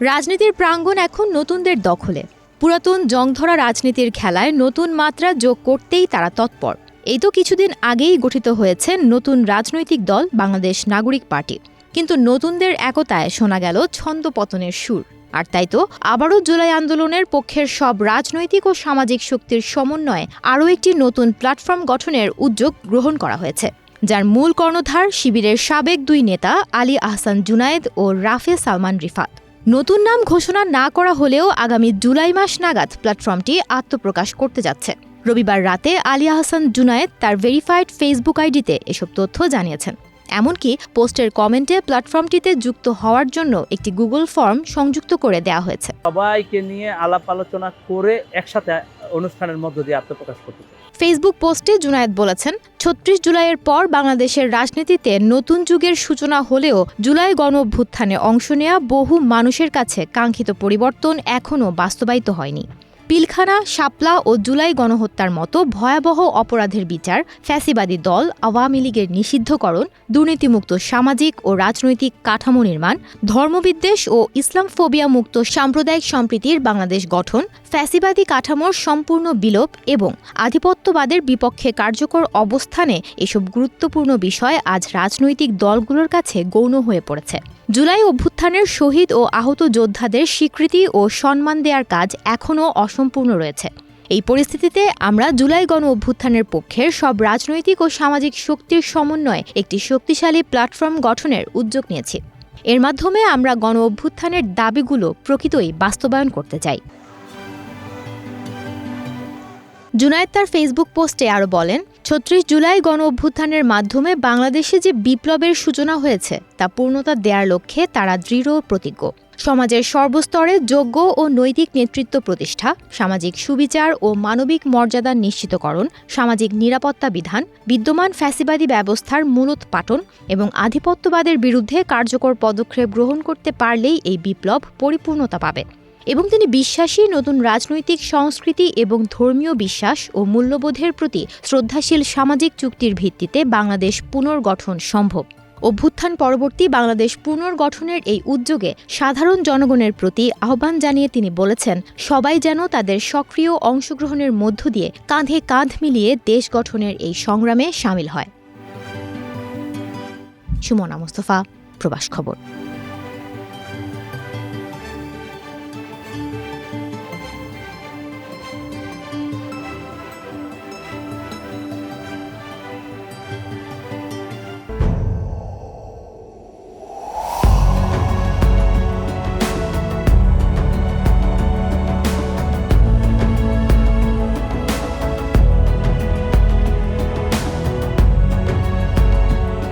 রাজনীতির প্রাঙ্গণ এখন নতুনদের দখলে। পুরাতন জংধরা রাজনীতির খেলায় নতুন মাত্রা যোগ করতেই তারা তৎপর। এই তো কিছুদিন আগেই গঠিত হয়েছে নতুন রাজনৈতিক দল বাংলাদেশ নাগরিক পার্টি। কিন্তু নতুনদের একতায় শোনা গেল ছন্দপতনের সুর। আর তাই তো আবারও জুলাই আন্দোলনের পক্ষের সব রাজনৈতিক ও সামাজিক শক্তির সমন্বয়ে আরও একটি নতুন প্ল্যাটফর্ম গঠনের উদ্যোগ গ্রহণ করা হয়েছে, যার মূল কর্ণধার শিবিরের সাবেক দুই নেতা আলী আহসান জুনায়েদ ও রাফে সালমান রিফাত। নতুন নাম ঘোষণা না করা হলেও আগামী জুলাই মাস নাগাদ প্ল্যাটফর্মটি আত্মপ্রকাশ করতে যাচ্ছে। রবিবার রাতে আলী আহসান জুনায়েদ তার ভেরিফাইড ফেসবুক আইডিতে এসব তথ্য জানিয়েছেন। এমনকি পোস্টের কমেন্টে প্ল্যাটফর্মটিতে যুক্ত হওয়ার জন্য একটি গুগল ফর্ম সংযুক্ত করে দেওয়া হয়েছে। সবাইকে নিয়ে আলাপ আলোচনা করে একসাথে অনুষ্ঠানের মধ্য দিয়ে আত্মপ্রকাশ করতে চাই। ফেসবুক পোস্টে জুনায়েদ বলেছেন, ছত্রিশ জুলাইয়ের পর বাংলাদেশের রাজনীতিতে নতুন যুগের সূচনা হলেও জুলাই গণ অভ্যুত্থানে অংশ নেওয়া বহু মানুষের কাছে কাঙ্ক্ষিত পরিবর্তন এখনও বাস্তবায়িত হয়নি। পিলখানা, শাপলা ও জুলাই গণহত্যার মতো ভয়াবহ অপরাধের বিচার ফ্যাসিবাদী দল আওয়ামী লীগের নিষিদ্ধকরণ, দুর্নীতিমুক্ত সামাজিক ও রাজনৈতিক কাঠামো নির্মাণ, ধর্মবিদ্বেষ ও ইসলাম ফোবিয়া মুক্ত সাম্প্রদায়িক সম্প্রীতির বাংলাদেশ গঠন, ফ্যাসিবাদী কাঠামোর সম্পূর্ণ বিলোপ এবং আধিপত্যবাদের বিপক্ষে কার্যকর অবস্থানে এসব গুরুত্বপূর্ণ বিষয় আজ রাজনৈতিক দলগুলোর কাছে গৌণ হয়ে পড়েছে। জুলাই অভ্যুত্থানের শহীদ ও আহত যোদ্ধাদের স্বীকৃতি ও সম্মান দেওয়ার কাজ এখনও অসম্পূর্ণ রয়েছে। এই পরিস্থিতিতে আমরা জুলাই গণ অভ্যুত্থানের পক্ষের সব রাজনৈতিক ও সামাজিক শক্তির সমন্বয়ে একটি শক্তিশালী প্ল্যাটফর্ম গঠনের উদ্যোগ নিয়েছি। এর মাধ্যমে আমরা গণ অভ্যুত্থানের দাবিগুলো প্রকৃতই বাস্তবায়ন করতে চাই। জুনায়েদ তার ফেসবুক পোস্টে আরও বলেন, ছত্রিশ জুলাই গণ অভ্যুত্থানের মাধ্যমে বাংলাদেশে যে বিপ্লবের সূচনা হয়েছে, তা পূর্ণতা দেওয়ার লক্ষ্যে তারা দৃঢ় প্রতিজ্ঞ। সমাজের সর্বস্তরে যোগ্য ও নৈতিক নেতৃত্ব প্রতিষ্ঠা, সামাজিক সুবিচার ও মানবিক মর্যাদা নিশ্চিতকরণ, সামাজিক নিরাপত্তা বিধান, বিদ্যমান ফ্যাসিবাদী ব্যবস্থার মূলত মূলোৎপাটন এবং আধিপত্যবাদের বিরুদ্ধে কার্যকর পদক্ষেপ গ্রহণ করতে পারলেই এই বিপ্লব পরিপূর্ণতা পাবে। এবং তিনি বিশ্বাসী, নতুন রাজনৈতিক সংস্কৃতি এবং ধর্মীয় বিশ্বাস ও মূল্যবোধের প্রতি শ্রদ্ধাশীল সামাজিক চুক্তির ভিত্তিতে বাংলাদেশ পুনর্গঠন সম্ভব। অভ্যুত্থান পরবর্তী বাংলাদেশ পুনর্গঠনের এই উদ্যোগে সাধারণ জনগণের প্রতি আহ্বান জানিয়ে তিনি বলেছেন, সবাই যেন তাদের সক্রিয় অংশগ্রহণের মধ্য দিয়ে কাঁধে কাঁধ মিলিয়ে দেশ গঠনের এই সংগ্রামে সামিল হয়। সুমনা মুস্তফা, প্রবাস খবর।